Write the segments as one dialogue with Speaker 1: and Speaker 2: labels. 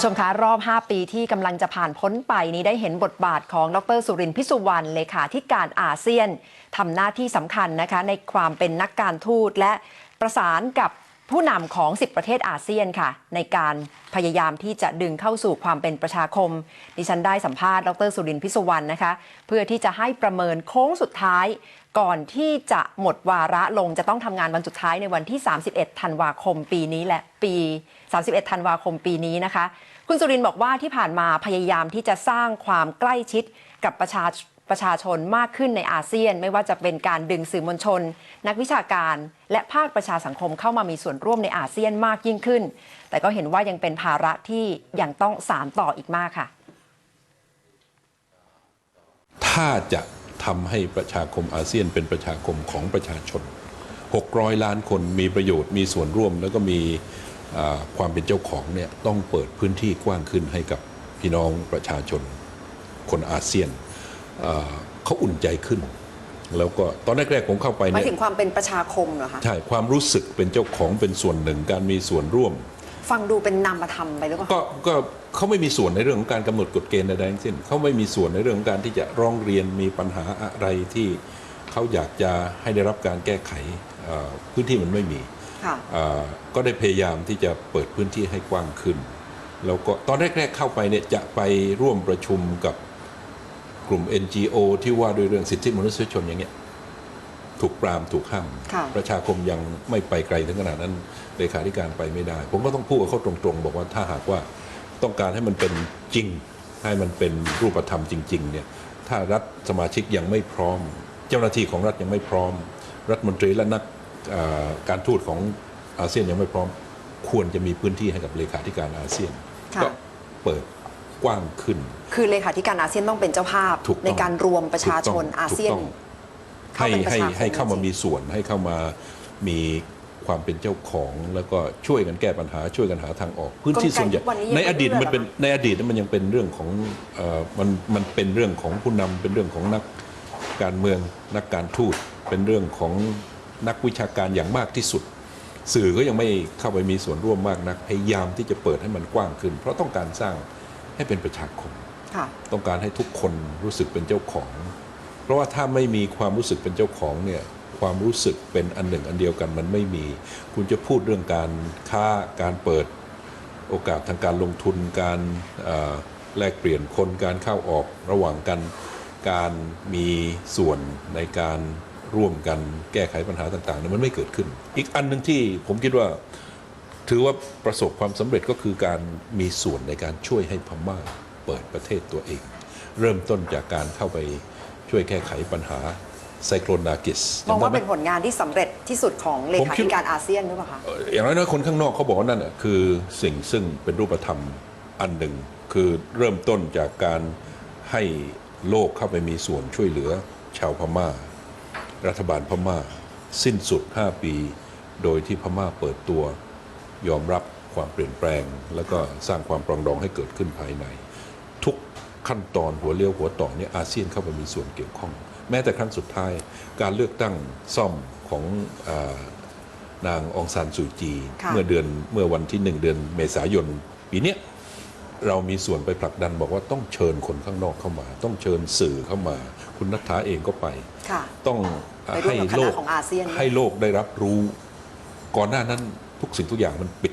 Speaker 1: ผู้ชมคะรอบ 5 ปีที่กำลังจะผ่านพ้นไปนี้ได้เห็นบทบาทของดรสุรินทร์พิสุวรรณเลขาธิการอาเซียนทำหน้าที่สำคัญนะคะในความเป็นนักการทูตและประสานกับ ผู้นำของ 10 ประเทศอาเซียนค่ะ ในการพยายามที่จะดึงเข้าสู่ความเป็นประชาคม ดิฉันได้สัมภาษณ์ดรสุรินทร์พิสุวรรณนะคะ เพื่อที่จะให้ประเมินโค้งสุดท้าย ก่อนที่จะหมดวาระลงจะต้องทำงานวันสุดท้ายในวันที่ 31 ธันวาคมปีนี้แหละปี 31 ธันวาคมปีนี้นะคะ คุณสุรินทร์บอกว่าที่ผ่านมาพยายามที่จะสร้างความใกล้ชิดกับประชา ประชาชนมากขึ้นในอาเซียน ไม่ว่าจะเป็นการดึงสื่อมวลชน นักวิชาการ และภาคประชาสังคมเข้ามามีส่วนร่วมในอาเซียนมากยิ่งขึ้น แต่ก็เห็นว่ายังเป็นภาระที่ยังต้องสานต่ออีกมากค่ะ
Speaker 2: ถ้าจะทำให้ประชาคมอาเซียนเป็นประชาคมของประชาชน 600 ล้านคนมีประโยชน์มีส่วนร่วมแล้วก็มีความเป็นเจ้าของเนี่ยต้องเปิดพื้นที่กว้างขึ้นให้กับพี่น้องประชาชนคนอาเซียน เขาอุ่นใจขึ้น แล้วก็ตอนแรกๆผมเข้าไป
Speaker 1: หมาย
Speaker 2: เนี่ย
Speaker 1: ถึงความเป็นประชาคมเหรอคะ
Speaker 2: ใช่ความรู้สึกเป็นเจ้าของเป็นส่วนหนึ่ง การมีส่วนร่วม
Speaker 1: ฟังดูเป็นนามธรรมไปหรือเปล่า
Speaker 2: ก็ก็เขาไม่มีส่วนในเรื่องของการกำหนดกฎเกณฑ์ใดๆทั้งสิ้นเขาไม่มีส่วนในเรื่องของการที่จะร้องเรียนมีปัญหาอะไรที่เขาอยากจะให้ได้รับการแก้ไขเอ่อพื้นที่มันไม่มี
Speaker 1: ค่ะ
Speaker 2: เอ่อก็ได้พยายามที่จะเปิดพื้นที่ให้กว้างขึ้น แล้วก็ตอนแรก ๆ เข้าไปเนี่ยจะไปร่วมประชุมกับ กลุ่ม NGO ที่ว่าด้วยเรื่องสิทธิมนุษยชนอย่างเงี้ยถูกปรามถูกห้าม
Speaker 1: ค่ะ
Speaker 2: ประชาคมยังไม่ไปไกลถึงขนาดนั้นเลขาธิการไปไม่ได้ ผมก็ต้องพูดกับเขาตรงๆ บอกว่าถ้าหากว่าต้องการให้มันเป็นจริง ให้มันเป็นรูปธรรมจริงๆเนี่ยถ้ารัฐสมาชิกยังไม่พร้อม เจ้าหน้าที่ของรัฐยังไม่พร้อม รัฐมนตรีและนักเอ่อการทูตของอาเซียนยังไม่พร้อม ควรจะมีพื้นที่ให้กับเลขาธิการอาเซียน
Speaker 1: ค่ะ
Speaker 2: ก็เปิด กว้างขึ้น
Speaker 1: คือเลขาธิการอาเซียนต้องเป็นเจ้าภาพ
Speaker 2: ถูกต้อง
Speaker 1: ในการรวมประชาชน
Speaker 2: ถูกต้อง
Speaker 1: อาเซียน
Speaker 2: ถูกต้อง
Speaker 1: เข้า
Speaker 2: ให้
Speaker 1: เป็นประ
Speaker 2: ให้
Speaker 1: ชาคม
Speaker 2: ให้เข้ามา
Speaker 1: จริงๆ
Speaker 2: มีส่วนให้เข้ามามีความเป็นเจ้าของแล้วก็ช่วยกันแก้ปัญหาช่วยกันหาทางออก พื้นที่ส่วนใหญ่
Speaker 1: กลไกทุกวันนี้ยัง
Speaker 2: ในอดีต
Speaker 1: ไม่
Speaker 2: มันเป็น
Speaker 1: เอื้อหรอ
Speaker 2: ในอดีตมันยังเป็นเรื่องของเอ่อมันมันเป็นเรื่องของผู้นำเป็นเรื่องของนักการเมืองนักการทูตเป็นเรื่องของนักวิชาการอย่างมากที่สุด สื่อก็ยังไม่เข้าไปมีส่วนร่วมมากนักพยายามที่จะเปิดให้มันกว้างขึ้น เพราะต้องการสร้าง ให้เป็นประชาคม
Speaker 1: ค่ะ
Speaker 2: ต้องการให้ทุกคนรู้สึกเป็นเจ้าของ เพราะว่าถ้าไม่มีความรู้สึกเป็นเจ้าของเนี่ยความรู้สึกเป็นอันหนึ่งอันเดียวกันมันไม่มี คุณจะพูดเรื่องการค้าการเปิดโอกาสทางการลงทุนการเอ่อแลกเปลี่ยนคนการเข้าออกระหว่างกันการมีส่วนในการร่วมกันแก้ไขปัญหาต่างๆเนี่ยมันไม่เกิดขึ้น อีกอันหนึ่งที่ผมคิดว่า ถือว่าประสบความสำเร็จก็คือการมีส่วนในการช่วยให้พม่าเปิดประเทศตัวเอง เริ่มต้นจากการเข้าไปช่วยแก้ไขปัญหาไซโคลนากิส
Speaker 1: มองว่า
Speaker 2: จำได้ไห
Speaker 1: เป็นผลงานที่สำเร็จที่สุดของเล
Speaker 2: ผม
Speaker 1: ขา
Speaker 2: คิด
Speaker 1: ธิการอาเซียนหรือเปล่าคะ
Speaker 2: เอ่ออย่างน้อยๆคนข้างนอกเขาบอกว่านั่นน่ะคือสิ่งซึ่งเป็นรูปธรรมอันหนึ่ง คือเริ่มต้นจากการให้โลกเข้าไปมีส่วนช่วยเหลือชาวพม่า รัฐบาลพม่า สิ้นสุด 5 ปี โดยที่พม่าเปิดตัว ยอมรับความเปลี่ยนแปลง แล้วก็สร้างความปรองดองให้เกิดขึ้นภายใน ทุกขั้นตอนหัวเลี้ยวหัวต่อเนี่ยอาเซียนเข้าไปมีส่วนเกี่ยวข้อง แม้แต่ครั้งสุดท้าย การเลือกตั้งซ่อมของอานางองซานซูจี
Speaker 1: ค่ะ
Speaker 2: เมื่อเดือนเมื่อวันที่หนึ่งเดือนเมษายนปีเนี้ยเรามีส่วนไปผลักดันบอกว่าต้องเชิญคนข้างนอกเข้ามา ต้องเชิญสื่อเข้ามา คุณนัทธาเองก็ไป
Speaker 1: ค่ะ
Speaker 2: ต้องเอ่อ
Speaker 1: ไปร่วมกับคณะ
Speaker 2: ให้โลก
Speaker 1: ของอาเซียนด้วย
Speaker 2: ให้โลกได้รับรู้ ก่อนหน้านั้น ทุกสิ่งทุกอย่างมันปิด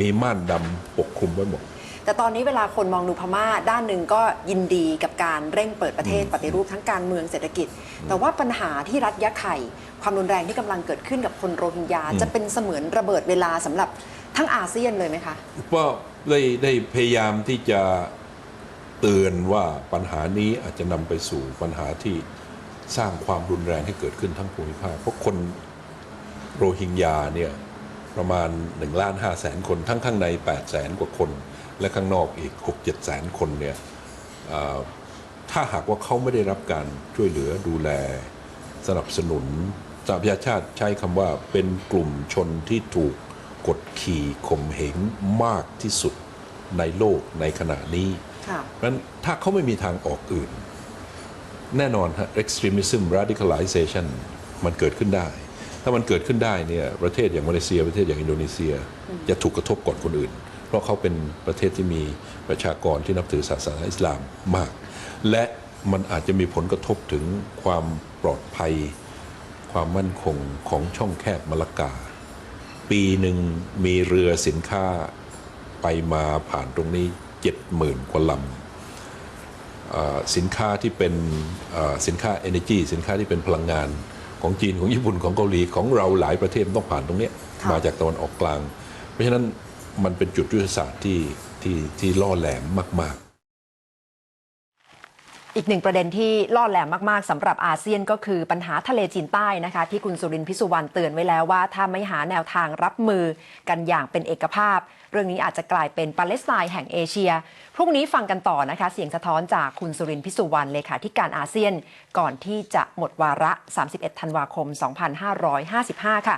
Speaker 2: มีม่านดำปกคลุมไว้หมด
Speaker 1: แต่ตอนนี้เวลาคนมองดูพม่าด้านหนึ่งก็ยินดีกับการเร่งเปิดประเทศปฏิรูปทั้งการเมืองเศรษฐกิจ แต่ว่าปัญหาที่รัฐยะไข่ ความรุนแรงที่กำลังเกิดขึ้นกับคนโรฮิงญา
Speaker 2: อืม
Speaker 1: จะเป็นเสมือนระเบิดเวลาสำหรับทั้งอาเซียนเลยไหมคะ
Speaker 2: ก็ได้ได้พยายามที่จะเตือนว่าปัญหานี้อาจจะนำไปสู่ปัญหาที่สร้างความรุนแรงให้เกิดขึ้นทั้งภูมิภาคเพราะคนโรฮิงญาเนี่ย ประมาณ1ล้าน5แสนคน ทั้งข้างใน8แสนกว่าคน และข้างนอกอีก 6 7แสนคนเนี่ยเอ่อถ้าหากว่าเขาไม่ได้รับการช่วยเหลือดูแลสนับสนุนสหประชาชาติใช้คำว่าเป็นกลุ่มชนที่ถูกกดขี่ข่มเหงมากที่สุดในโลกในขณะนี้
Speaker 1: ค่ะ
Speaker 2: เพราะฉะนั้นถ้าเขาไม่มีทางออกอื่น แน่นอนฮะ extremism radicalization มันเกิดขึ้นได้ ถ้ามันเกิดขึ้นได้เนี่ยประเทศอย่างมาเลเซีย ประเทศอย่างอินโดนีเซีย จะถูกกระทบก่อนคนอื่น เพราะเขาเป็นประเทศที่มีประชากรที่นับถือศาสนาอิสลามมาก และมันอาจจะมีผลกระทบถึงความปลอดภัย ความมั่นคงของช่องแคบมะละกา ปีหนึ่งมีเรือสินค้าไปมาผ่านตรงนี้เจ็ดหมื่นกว่าลำเอ่อสินค้าที่เป็นเอ่อสินค้า Energy สินค้าที่เป็นพลังงาน ของจีนของญี่ปุ่นของเกาหลีของเราหลายประเทศต้องผ่านตรงเนี้ย
Speaker 1: ค่ะ
Speaker 2: มาจากตะวันออกกลาง เพราะฉะนั้นมันเป็นจุดยุทธศาสตร์ที่ที่ที่ล่อแหลมมาก ๆ
Speaker 1: อีกหนึ่งประเด็นที่ล่อแหลมมากๆสำหรับอาเซียนก็คือปัญหาทะเลจีนใต้นะคะ ที่คุณสุรินทร์พิสุวรรณเตือนไว้แล้วว่า ถ้าไม่หาแนวทางรับมือกันอย่างเป็นเอกภาพ เรื่องนี้อาจจะกลายเป็นปาเลสไตน์แห่งเอเชีย พรุ่งนี้ฟังกันต่อนะคะ เสียงสะท้อนจากคุณสุรินทร์พิสุวรรณเลขาธิการอาเซียน ก่อนที่จะหมดวาระ 31 ธันวาคม 2555 ค่ะ